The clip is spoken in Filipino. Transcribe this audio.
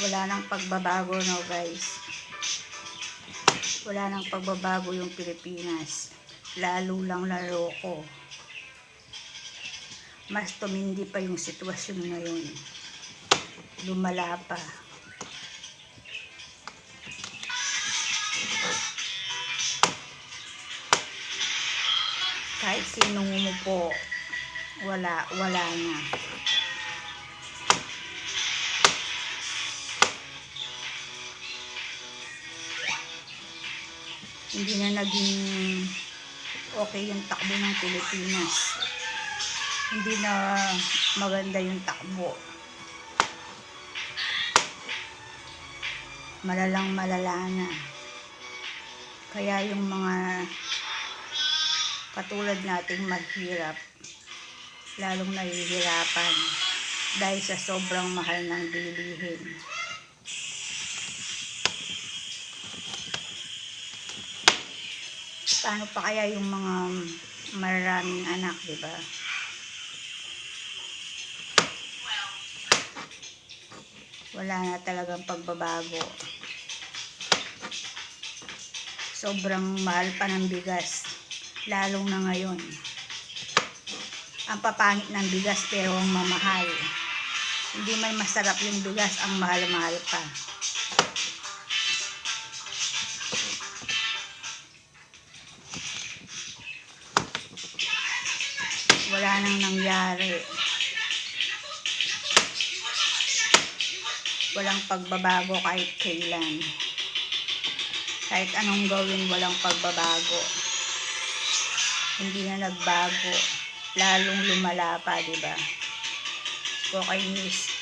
Wala nang pagbabago no guys. Wala nang pagbabago yung Pilipinas. Lalo lang naroko. Mas tumindi pa yung sitwasyon ngayon. Lumala pa. Kahit sinong umupo, wala, wala na. Hindi na naging okay yung takbo ng Pilipinas. Hindi na maganda yung takbo. Malalang malala na. Kaya yung mga katulad nating maghirap, lalong nahihirapan dahil sa sobrang mahal ng bilihin. Paano pa kaya yung mga maraming anak, di ba? Wala na talagang pagbabago. Sobrang mahal pa ng bigas. Lalong na ngayon. Ang papangit ng bigas pero ang mamahal. Hindi man masarap yung bigas, ang mahal-mahal pa. Wala nang nangyari. Walang pagbabago kahit kailan. Kahit anong gawin, walang pagbabago. Hindi na nagbago. Lalong lumala pa, di ba? Okay, News.